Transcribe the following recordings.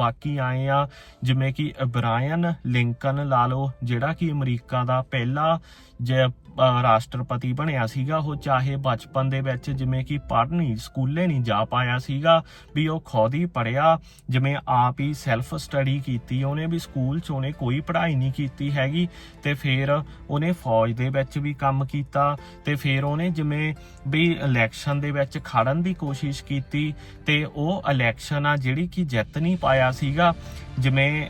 ਬਾਕੀ ਆਏ ਆ, ਜਿਵੇਂ ਕਿ ਬ੍ਰਾਇਨ ਲਿੰਕਨ ਲਾ ਲਓ, ਜਿਹੜਾ ਕਿ ਅਮਰੀਕਾ ਦਾ ਪਹਿਲਾ ਜੇ ਰਾਸ਼ਟਰਪਤੀ ਬਣਿਆ ਸੀਗਾ, ਉਹ ਚਾਹੇ ਬਚਪਨ ਦੇ ਵਿੱਚ ਜਿਵੇਂ ਕਿ ਪੜ੍ਹ ਨਹੀਂ, ਸਕੂਲੇ ਨਹੀਂ ਜਾ ਪਾਇਆ ਸੀਗਾ, ਵੀ ਉਹ ਖੁਦ ਹੀ ਪੜਿਆ ਜਿਵੇਂ ਆਪ ਹੀ ਸੈਲਫ ਸਟੱਡੀ ਕੀਤੀ, ਉਹਨੇ ਵੀ ਸਕੂਲ 'ਚ ਉਹਨੇ ਕੋਈ ਪੜ੍ਹਾਈ ਨਹੀਂ ਕੀਤੀ ਹੈਗੀ, ਤੇ ਫਿਰ ਉਹਨੇ ਫੌਜ ਦੇ ਵਿੱਚ ਵੀ ਕੰਮ ਕੀਤਾ, ਤੇ ਫਿਰ ਉਹਨੇ ਜਿਵੇਂ ਵੀ ਇਲੈਕਸ਼ਨ ਦੇ ਵਿੱਚ ਖੜਨ ਦੀ ਕੋਸ਼ਿਸ਼ ਕੀਤੀ, ਤੇ ਉਹ ਇਲੈਕਸ਼ਨ ਆ ਜਿਹੜੀ ਕਿ ਜਿੱਤ ਨਹੀਂ ਪਾਇਆ ਸੀਗਾ ਜਿਵੇਂ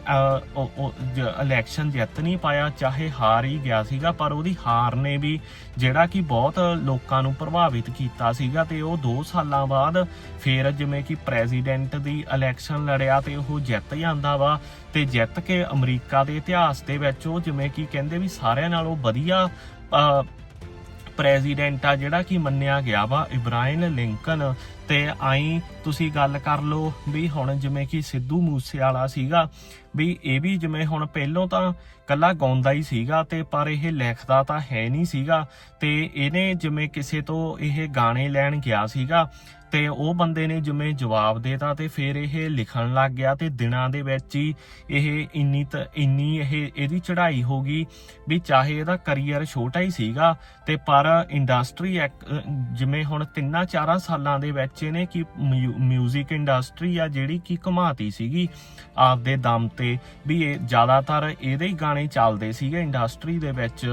ਇਲੈਕਸ਼ਨ ਜਿੱਤ ਨਹੀਂ ਪਾਇਆ ਚਾਹੇ ਹਾਰ ਹੀ ਗਿਆ ਸੀਗਾ ਪਰ ਉਹਦੀ ਹਾਰ ਨੇ ਵੀ ਜਿਹੜਾ ਕਿ ਬਹੁਤ ਲੋਕਾਂ ਨੂੰ ਪ੍ਰਭਾਵਿਤ ਕੀਤਾ ਸੀਗਾ ਤੇ ਉਹ 2 ਸਾਲਾਂ ਬਾਅਦ ਫਿਰ ਜਿਵੇਂ ਕਿ ਪ੍ਰੈਜ਼ੀਡੈਂਟ ਦੀ ਇਲੈਕਸ਼ਨ ਲੜਿਆ ਤੇ ਉਹ ਜਿੱਤ ਜਾਂਦਾ ਵਾ ਤੇ ਜਿੱਤ ਕੇ ਅਮਰੀਕਾ ਦੇ ਇਤਿਹਾਸ ਦੇ ਵਿੱਚ ਉਹ ਜਿਵੇਂ ਕਿ ਕਹਿੰਦੇ ਵੀ ਸਾਰਿਆਂ ਨਾਲੋਂ ਵਧੀਆ ਅਹ, ਪ੍ਰੈਜ਼ੀਡੈਂਟ ਆ ਜਿਹੜਾ ਕਿ ਮੰਨਿਆ ਗਿਆ ਵਾ, ਇਬਰਾਹਿਮ ਲਿੰਕਨ। ਤੇ ਆਈ ਤੁਸੀਂ ਗੱਲ ਕਰ ਲਓ ਵੀ ਹੁਣ ਜਿਵੇਂ ਕਿ ਸਿੱਧੂ ਮੂਸੇ ਵਾਲਾ ਸੀਗਾ, ਵੀ ਇਹ ਵੀ ਜਿਵੇਂ ਹੁਣ ਪਹਿਲੋਂ ਤਾਂ ਕੱਲਾ ਗਾਉਂਦਾ ਹੀ ਸੀਗਾ ਤੇ ਪਰ ਇਹ ਲਿਖਦਾ ਤਾਂ ਹੈ ਨਹੀਂ ਸੀਗਾ। ਤੇ ਇਹਨੇ ਜਿਵੇਂ ਕਿਸੇ ਤੋਂ ਇਹ ਗਾਣੇ ਲੈਣ ਗਿਆ ਸੀਗਾ ਤੇ ਉਹ ਬੰਦੇ ਨੇ ਜਿਵੇਂ ਜਵਾਬ ਦੇਤਾ ਤੇ ਫਿਰ ਇਹ ਲਿਖਣ ਲੱਗ ਗਿਆ ਤੇ ਦਿਨਾਂ ਦੇ ਵਿੱਚ ਹੀ ਇਹ ਇੰਨੀ ਤ- ਇੰਨੀ ਇਹ, ਇਹਦੀ ਚੜ੍ਹਾਈ ਹੋ ਗਈ ਵੀ ਚਾਹੇ ਇਹਦਾ ਕੈਰੀਅਰ ਛੋਟਾ ਹੀ ਸੀਗਾ ਤੇ ਪਰ ਇੰਡਸਟਰੀ ਜਿਵੇਂ ਹੁਣ ਤਿੰਨਾਂ ਚਾਰਾਂ ਸਾਲਾਂ ਦੇ ਵਿੱਚ ਇਹਨੇ ਕੀ 뮤직 ਇੰਡਸਟਰੀ ਆ ਜਿਹੜੀ ਕਿ ਕਮਾਤੀ ਸੀਗੀ ਆਪਦੇ ਦਮ ਤੇ ਵੀ ਇਹ ਜ਼ਿਆਦਾਤਰ ਇਹਦੇ ਹੀ ਗਾਣੇ ਚੱਲਦੇ ਸੀਗੇ ਇੰਡਸਟਰੀ ਦੇ ਵਿੱਚ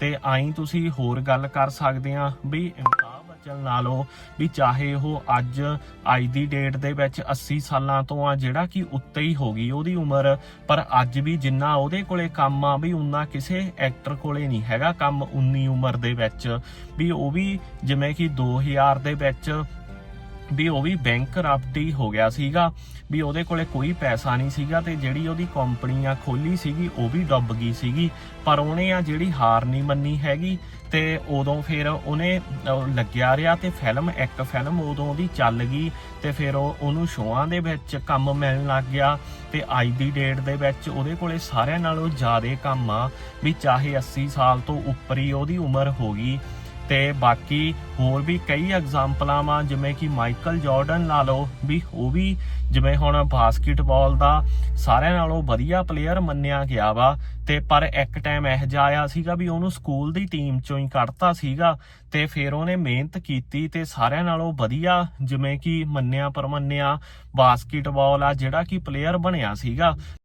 ਤੇ ਆਈ ਤੁਸੀਂ ਹੋਰ ਗੱਲ ਕਰ ਸਕਦੇ ਆ ਵੀ ਅਮਿਤਾਭ ਲਾ ਲਓ ਵੀ ਚਾਹੇ ਉਹ ਅੱਜ ਅੱਜ ਦੀ ਡੇਟ ਦੇ ਵਿੱਚ 80 ਸਾਲਾਂ ਤੋਂ ਆ, ਜਿਹੜਾ ਕਿ ਉੱਤੇ ਹੀ ਹੋ ਗਈ ਉਹਦੀ ਉਮਰ, ਪਰ ਅੱਜ ਵੀ ਜਿੰਨਾ ਉਹਦੇ ਕੋਲੇ ਕੰਮ ਆ, ਵੀ ਉਨਾ ਕਿਸੇ ਐਕਟਰ ਕੋਲੇ ਨਹੀਂ ਹੈਗਾ ਕੰਮ 19 ਉਮਰ ਦੇ ਵਿੱਚ। ਵੀ ਉਹ ਵੀ ਜਿਵੇਂ ਕਿ 2000 ਦੇ ਵਿੱਚ ਵੀ ਉਹ ਵੀ ਬੈਂਕ ਰਪਟੀ ਹੋ ਗਿਆ ਸੀਗਾ, ਵੀ ਉਹਦੇ ਕੋਲੇ ਕੋਈ ਪੈਸਾ ਨਹੀਂ ਸੀਗਾ ਤੇ ਜਿਹੜੀ ਉਹਦੀ ਕੰਪਨੀ ਆ ਖੋਲੀ ਸੀਗੀ, ਉਹ ਵੀ ਡੁੱਬ ਗਈ ਸੀਗੀ। ਪਰ ਉਹਨੇ ਆ ਜਿਹੜੀ ਹਾਰ ਨਹੀਂ ਮੰਨੀ ਹੈਗੀ ਤੇ ਉਦੋਂ ਫਿਰ ਉਹਨੇ ਲੱਗਿਆ ਰਿਹਾ ਤੇ ਫਿਲਮ ਇੱਕ ਫਿਲਮ ਉਦੋਂ ਉਹਦੀ ਚੱਲ ਗਈ ਤੇ ਫਿਰ ਉਹ ਉਹਨੂੰ ਸ਼ੋਆਂ ਦੇ ਵਿੱਚ ਕੰਮ ਮਿਲਣ ਲੱਗ ਗਿਆ ਤੇ ਅੱਜ ਦੀ ਡੇਟ ਦੇ ਵਿੱਚ ਉਹਦੇ ਕੋਲੇ ਸਾਰਿਆਂ ਨਾਲੋਂ ਜ਼ਿਆਦਾ ਕੰਮ ਆ, ਵੀ ਚਾਹੇ 80 ਸਾਲ ਤੋਂ ਉੱਪਰ ਹੀ ਉਹਦੀ ਉਮਰ ਹੋ ਗਈ ਤੇ ਬਾਕੀ ਹੋਰ ਵੀ ਕਈ ਐਗਜ਼ਾਮਪਲਾਂ ਵਾ, ਜਿਵੇਂ ਕਿ ਮਾਈਕਲ ਜਾਰਡਨ ਲਾ ਲਓ ਵੀ, ਉਹ ਵੀ ਜਿਵੇਂ ਹੁਣ ਬਾਸਕਟਬਾਲ ਦਾ ਸਾਰਿਆਂ ਨਾਲੋਂ ਵਧੀਆ ਪਲੇਅਰ ਮੰਨਿਆ ਗਿਆ ਵਾ। ਤੇ ਪਰ ਇੱਕ ਟਾਈਮ ਇਹ ਜਿਹਾ ਆਇਆ ਸੀਗਾ ਵੀ ਉਹਨੂੰ ਸਕੂਲ ਦੀ ਟੀਮ ਚੋਂ ਹੀ ਕੱਢਤਾ ਸੀਗਾ ਤੇ ਫਿਰ ਉਹਨੇ ਮਿਹਨਤ ਕੀਤੀ ਤੇ ਸਾਰਿਆਂ ਨਾਲੋਂ ਵਧੀਆ ਜਿਵੇਂ ਕਿ ਮੰਨਿਆ ਪਰਮੰਨਿਆ ਬਾਸਕਟਬਾਲ ਆ ਜਿਹੜਾ ਕਿ ਪਲੇਅਰ ਬਣਿਆ ਸੀਗਾ।